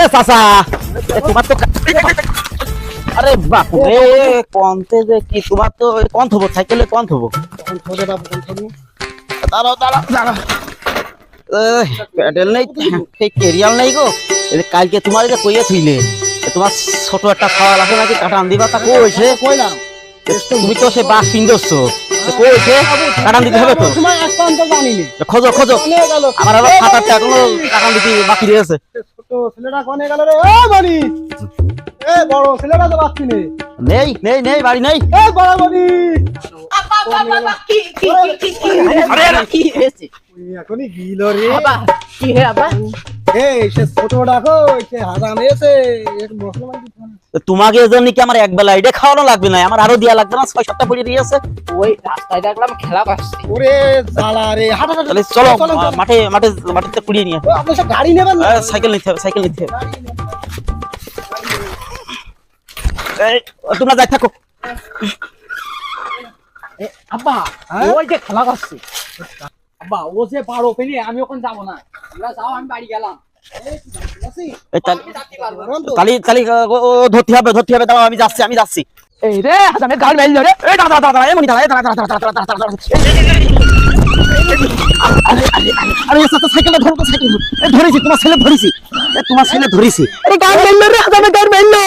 এ চাচা। তোমার তো আরে বাপ রে কন্তে যে কি তোমার তো কোন থবো সাইকেলে কোন থবো দাঁড়াও দাঁড়াও। দাঁড়াও। প্যাডেল নেই সেই কেরিয়াল নেই গো। কালকে তোমার যে কইয়ে থইলে। তোমার ছোট একটা খাওয়া লাগে নাকি কাটান দিবা তা কইছে কইলাম। তুমি তো সে বাস পিন্দছ কইছে কাটান দিতে হবে তো। খোঁজো খোঁজো। আমার আবার সাত আটটা এখনও কাটান দিতে বাকি রয়েছে। ছোট ছেলেটা কোনে গেল রে? ও মানি এ বড় ছেলেটা তো পাচ্ছি নে। নেই নেই নেই বাড়ি নেই। এ বড় মানি আরে আরে, কি এখনই গিল রে। কি হে আবা এই সে ছোট ডাকো সে হারাম এসে এক হবে। তোমাকে এজন্য কি আমার এক বেলা এটা খাওয়ানো লাগবে না? আমার আরও দেয়া লাগবে না? ছয় সাতটা পড়ে দিয়েছে ওই রাস্তায় দেখলাম খেলা পাচ্ছে। ওরে জ্বালা রে হাঁটা হাঁটা তাহলে চলো মাঠে মাঠে মাঠে কুড়িয়ে নিয়ে। ও, আপনি সব গাড়ি নেবেন না? সাইকেল নিতে হবে সাইকেল নিতে হবে। এই, তোমরা যাই থাকো। আব্বা হ্যাঁ? ওই যে খেলা করছে আব্বা ও যে পারো পেলি আমি ওখানে যাব না। তোমরা যাও আমি বাড়ি গেলাম। আমি। তালি তালি ধরতে হবে ধরতে হবে দাঁড়াও আমি যাচ্ছি আমি যাচ্ছি এই রে হাজামে গাল মেল রে এই দাঁড়া দাঁড়া দাঁড়া এমনি দাঁড়া দাঁড়া দাঁড়া দাঁড়া দাঁড়া দাঁড়া আরে সাইকেলটা ধরো তো সাইকেল ধরেছি তোমার ছেলে ধরেছি তোমার ছেলে ধরেছি আরে গাল মেল রে হাজামে গাল মেল রে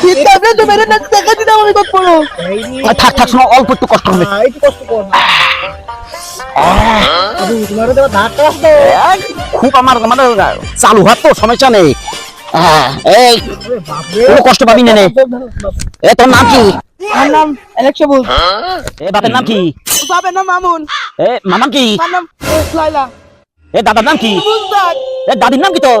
শীতকালে তো মেরে না দেখা দিতে আমি কত পড়ো এই নি আর থাক থাক শোনো অল্প একটু কষ্ট হবে। এই কষ্ট কর আরে তোমার দেবা ধাক্কা আসতো এই, খুব আমার মানে চালু হাত তো সমস্যা নেই। এই কোনো কষ্ট পাবি না এ তোর নাম কি? আমার নাম অ্যালেক্সা বল এ বাপের নাম কি? বাবার নাম মামুন। এ মামাম কি? নাম লাইলা এ দাদার নাম কি? এ দাদির নাম কি তোর?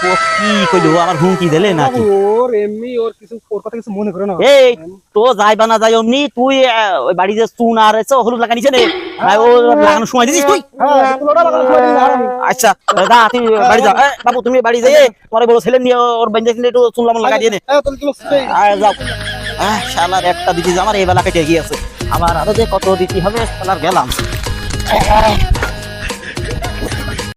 কি কইলো? আমার হুমকি দিলে নাকি? ওর এমনি ওর কিছু ওর কথা কিছু মনে করে না। এই তো যাই বা না যাই অমনি তুই আহ, ওই বাড়ি যে চুন আর এসে হলুদ লাগা নিছে নে। ভাই ও লাগানোর সময় দিছিস তুই? হ্যাঁ আচ্ছা দা তুই বাড়ি যা। বাবু তুমি বাড়ি যাই তোমার বড় ছেলে নিয়ে ওর বেঞ্জে কিনে একটু চুন লাগাই দিয়ে নে। হ্যাঁ তুমি কিলো সেই আর যাও। আহ শালার একটা দিদি আমার এই বেলা কেটে গিয়েছে। আমার আরও যে কত দিতে হবে শালার গেলাম।